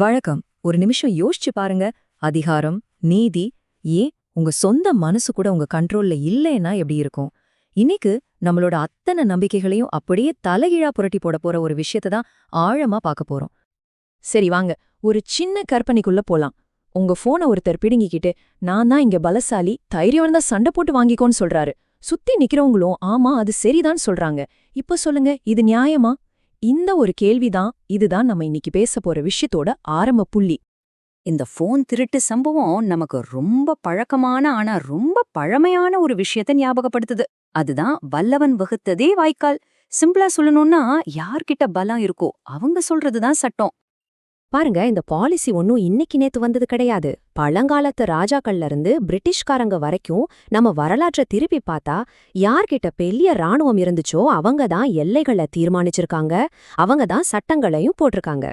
வழக்கம். ஒரு நிமிஷம் யோசிச்சு பாருங்க. அதிகாரம் நீதி ஏன் உங்க சொந்த மனசு கூட உங்க கண்ட்ரோல்ல இல்லைன்னா எப்படி இருக்கும்? இன்னைக்கு நம்மளோட அத்தனை நம்பிக்கைகளையும் அப்படியே தலைகீழா புரட்டி போட போற ஒரு விஷயத்தை தான் ஆழமா பார்க்க போறோம். சரி வாங்க. ஒரு சின்ன கற்பனைக்குள்ள போலாம். உங்க போனை ஒருத்தர் பிடுங்கிக்கிட்டு நான் தான் இங்க பலசாலி தைரியம் தான் சண்டை போட்டு வாங்கிக்கோன்னு சொல்றாரு. சுத்தி நிக்கிறவங்களும் ஆமா அது சரிதான் சொல்றாங்க. இப்ப சொல்லுங்க இது நியாயமா? இந்த ஒரு கேள்விதான் இதுதான் நம்ம இன்னைக்கு பேச போற விஷயத்தோட ஆரம்ப புள்ளி. இந்த ஃபோன் திருட்டு சம்பவம் நமக்கு ரொம்ப பழக்கமான ஆனா ரொம்ப பழமையான ஒரு விஷயத்த ஞாபகப்படுத்துது. அதுதான் வல்லவன் வகுத்ததே வாய்க்கால் சிம்பிளா சொல்லணும்னா யார்கிட்ட பலம் இருக்கோ அவங்க சொல்றதுதான் சட்டம். பாருங்க இந்த பாலிசி ஒன்னும் இன்னைக்கு நேத்து வந்தது கிடையாது. பழங்காலத்து ராஜாக்கள்ல இருந்து பிரிட்டிஷ்காரங்க வரைக்கும் நம்ம வரலாற்றை திருப்பி பார்த்தா யார்கிட்ட பெரிய ராணுவம் இருந்துச்சோ அவங்க தான் எல்லைகளை தீர்மானிச்சிருக்காங்க. அவங்க தான் சட்டங்களையும் போட்டிருக்காங்க.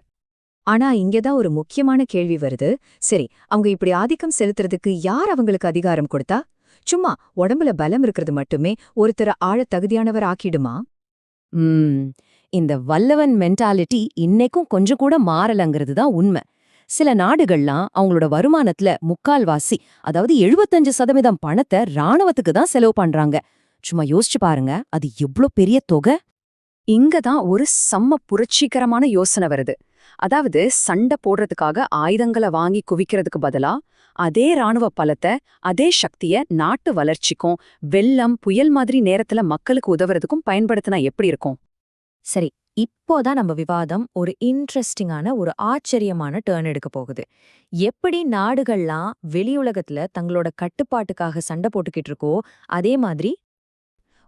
ஆனா இங்கதான் ஒரு முக்கியமான கேள்வி வருது. சரி அவங்க இப்படி ஆதிக்கம் செலுத்துறதுக்கு யார் அவங்களுக்கு அதிகாரம் கொடுத்தா? சும்மா உடம்புல பலம் இருக்கிறது மட்டுமே ஒருத்தர ஆழ தகுதியானவர் ஆக்கிடுமா? உம் இந்த வல்லவன் மென்டாலிட்டி இன்னைக்கும் கொஞ்சம் கூட மாறலங்கிறது தான் உண்மை. சில நாடுகள்லாம் அவங்களோட வருமானத்துல முக்கால்வாசி அதாவது எழுபத்தஞ்சு சதவீதம் பணத்தை ராணுவத்துக்கு தான் செலவு பண்றாங்க. சும்மா யோசிச்சு பாருங்க அது எவ்ளோ பெரிய தொகை? இங்க தான் ஒரு செம்ம புரட்சிகரமான யோசனை வருது. அதாவது சண்டை போடுறதுக்காக ஆயுதங்களை வாங்கி குவிக்கிறதுக்கு பதிலா அதே ராணுவ பலத்தை அதே சக்திய நாட்டு வளர்ச்சிக்கும் வெள்ளம் புயல் மாதிரி நேரத்துல மக்களுக்கு உதவுறதுக்கும் பயன்படுத்தினா எப்படி இருக்கும்? சரி இப்போதான் நம்ம விவாதம் ஒரு இன்ட்ரெஸ்டிங்கான ஒரு ஆச்சரியமான டேர்ன் எடுக்க போகுது. எப்படி நாடுகள்லாம் வெளியுலகத்துல தங்களோட கட்டுப்பாட்டுக்காக சண்டை போட்டுக்கிட்டு இருக்கோ அதே மாதிரி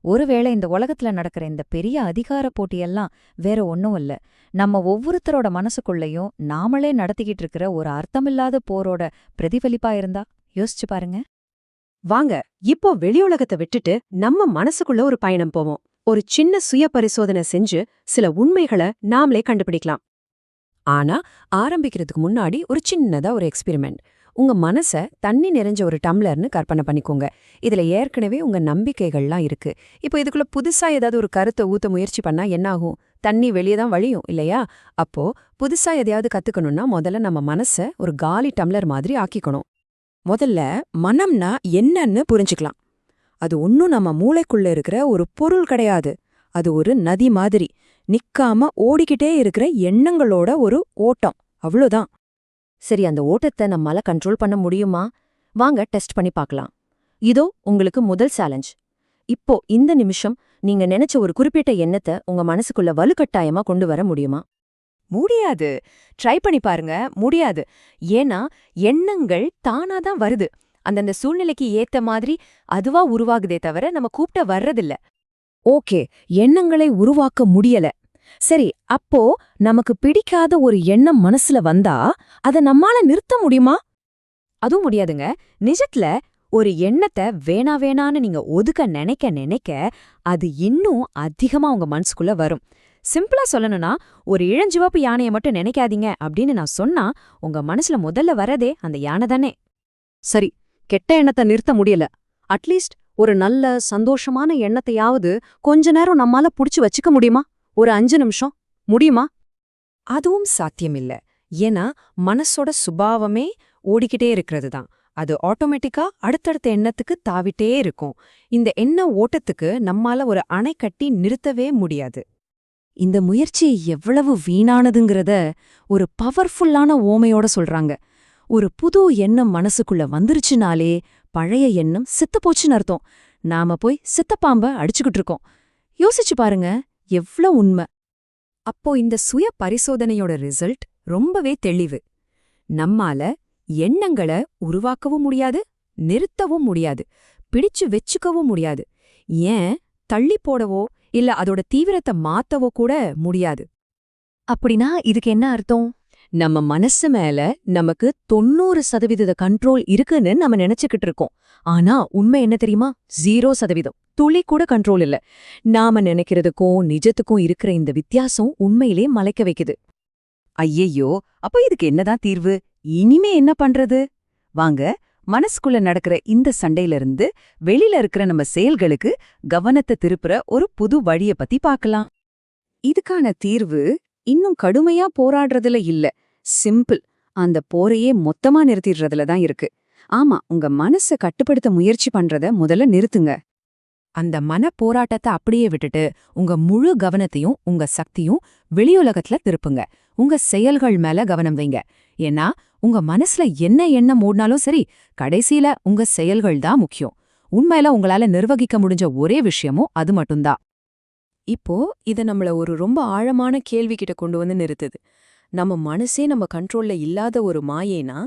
ஒருவேளை இந்த உலகத்துல நடக்கிற இந்த பெரிய அதிகார போட்டியெல்லாம் வேற ஒன்றும் இல்ல. நம்ம ஒவ்வொருத்தரோட மனசுக்குள்ளேயும் நாமளே நடத்திக்கிட்டு இருக்கிற ஒரு அர்த்தமில்லாத போரோட பிரதிபலிப்பா இருந்தா? யோசிச்சு பாருங்க. வாங்க இப்போ வெளியுலகத்தை விட்டுட்டு நம்ம மனசுக்குள்ள ஒரு பயணம் போவோம். ஒரு சின்ன சுய பரிசோதனை செஞ்சு சில உண்மைகளை நாமளே கண்டுபிடிக்கலாம். ஆனா ஆரம்பிக்கிறதுக்கு முன்னாடி ஒரு சின்னதா ஒரு எக்ஸ்பெரிமெண்ட். உங்க மனச தண்ணி நிறைஞ்ச ஒரு டம்ளர்னு கற்பனை பண்ணிக்கோங்க. இதுல ஏற்கனவே உங்க நம்பிக்கைகள்லாம் இருக்கு. இப்போ இதுக்குள்ள புதுசா ஏதாவது ஒரு கருத்தை ஊத்த முயற்சி பண்ணா என்னாகும்? தண்ணி வெளியே தான் வழியும் இல்லையா? அப்போ புதுசா எதையாவது கத்துக்கணும்னா முதல்ல நம்ம மனச ஒரு காலி டம்ளர் மாதிரி ஆக்கிக்கணும். முதல்ல மனம்னா என்னன்னு புரிஞ்சுக்கலாம். அது ஒன்னும் நம்ம மூளைக்குள்ள இருக்கிற ஒரு பொருள் கிடையாது. அது ஒரு நதி மாதிரி. நிக்காம ஓடிக்கிட்டே இருக்கிற எண்ணங்களோட ஒரு ஓட்டம். அவ்வளோதான். சரி அந்த ஓட்டத்தை நம்மால கண்ட்ரோல் பண்ண முடியுமா? வாங்க டெஸ்ட் பண்ணி பார்க்கலாம். இதோ உங்களுக்கு முதல் சேலஞ்ச் இப்போ இந்த நிமிஷம் நீங்க நினைச்ச ஒரு குறிப்பிட்ட எண்ணத்தை உங்க மனசுக்குள்ள வலுக்கட்டாயமா கொண்டு வர முடியுமா? முடியாது. ட்ரை பண்ணி பாருங்க. முடியாது. ஏன்னா எண்ணங்கள் தானா தான் வருது. அந்தந்த சூழ்நிலைக்கு ஏத்த மாதிரி அதுவா உருவாகுதே தவிர நம்ம கூப்பிட்ட வர்றதில்ல. ஓகே எண்ணங்களை உருவாக்க முடியல. சரி அப்போ நமக்கு பிடிக்காத ஒரு எண்ணம் மனசுல வந்தா அத நம்மால நிறுத்த முடியுமா? அதுவும் முடியாதுங்க. நிஜத்துல ஒரு எண்ணத்தை வேணா வேணான்னு நீங்க ஒதுக்க நினைக்க நினைக்க அது இன்னும் அதிகமா உங்க மனசுக்குள்ள வரும். சிம்பிளா சொல்லணும்னா ஒரு இளஞ்சிவப்பு யானையை மட்டும் நினைக்காதீங்க அப்படின்னு நான் சொன்னா உங்க மனசுல முதல்ல வரதே அந்த யானை தானே. சரி கெட்ட எண்ணத்தை நிறுத்த முடியல. அட்லீஸ்ட் ஒரு நல்ல சந்தோஷமான எண்ணத்தையாவது கொஞ்ச நேரம் நம்மால புடிச்சு வச்சுக்க முடியுமா? ஒரு அஞ்சு நிமிஷம். முடியுமா? அதுவும் சாத்தியமில்ல. ஏன்னா மனசோட சுபாவமே ஓடிக்கிட்டே இருக்கிறது தான் அது ஆட்டோமேட்டிக்கா அடுத்தடுத்த எண்ணத்துக்கு தாவிட்டே இருக்கும். இந்த எண்ண ஓட்டத்துக்கு நம்மால ஒரு அணை கட்டி நிறுத்தவே முடியாது. இந்த முயற்சி எவ்வளவு வீணானதுங்கிறத ஒரு பவர்ஃபுல்லான ஓமையோட சொல்றாங்க. ஒரு புது எண்ணம் மனசுக்குள்ள வந்துருச்சுனாலே பழைய எண்ணம் செத்துப்போச்சுன்னு அர்த்தம். நாம போய் சித்தப்பாம்ப அடிச்சுக்கிட்டு இருக்கோம். யோசிச்சு பாருங்க எவ்ளோ உண்மை. அப்போ இந்த சுய பரிசோதனையோட ரிசல்ட் ரொம்பவே தெளிவு. நம்மால எண்ணங்களை உருவாக்கவும் முடியாது நிறுத்தவும் முடியாது பிடிச்சு வெச்சுக்கவும் முடியாது. ஏன் தள்ளி போடவோ இல்ல அதோட தீவிரத்தை மாத்தவோ கூட முடியாது. அப்படின்னா இதுக்கு என்ன அர்த்தம்? நம்ம மனசு மேல நமக்கு தொண்ணூறு சதவீத கண்ட்ரோல் இருக்குன்னு நம்ம நினைச்சுக்கிட்டு இருக்கோம். ஆனா உண்மை என்ன தெரியுமா? ஜீரோ சதவீதம். துளி கூட கண்ட்ரோல் இல்ல. நாம நினைக்கிறதுக்கும் நிஜத்துக்கும் இருக்கிற இந்த வித்தியாசம் உண்மையிலே மலைக்க வைக்குது. ஐயையோ! அப்ப இதுக்கு என்னதான் தீர்வு? இனிமே என்ன பண்றது? வாங்க மனசுக்குள்ள நடக்கிற இந்த சண்டையிலிருந்து வெளியில இருக்கிற நம்ம செயல்களுக்கு கவனத்தை திருப்புற ஒரு புது வழிய பத்தி பார்க்கலாம். இதுக்கான தீர்வு இன்னும் கடுமையா போராடுறதுல இல்ல. சிம்பிள். அந்த போரையே மொத்தமா நிறுத்திடுறதுல தான் இருக்கு. ஆமா உங்க மனச கட்டுப்படுத்த முயற்சி பண்றத முதல்ல நிறுத்துங்க. அந்த மன போராட்டத்தை அப்படியே விட்டுட்டு உங்க முழு கவனத்தையும் உங்க சக்தியும் வெளியுலகத்துல திருப்புங்க. உங்க செயல்கள் மேல கவனம் வைங்க. ஏன்னா உங்க மனசுல என்ன எண்ணம் ஓடினாலும் சரி கடைசியில உங்க செயல்கள் தான் முக்கியம். உண்மையில உங்களால நிர்வகிக்க முடிஞ்ச ஒரே விஷயமும் அது மட்டும்தான். இப்போ இத நம்மள ஒரு ரொம்ப ஆழமான கேள்வி கிட்ட கொண்டு வந்து நிறுத்துது. நம்ம மனசே நம்ம கண்ட்ரோல்ல இல்லாத ஒரு மாயேனா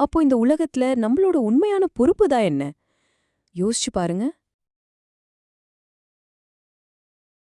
அப்போ இந்த உலகத்துல நம்மளோட உண்மையான பொறுப்பு தான் என்ன? யோசிச்சு பாருங்க.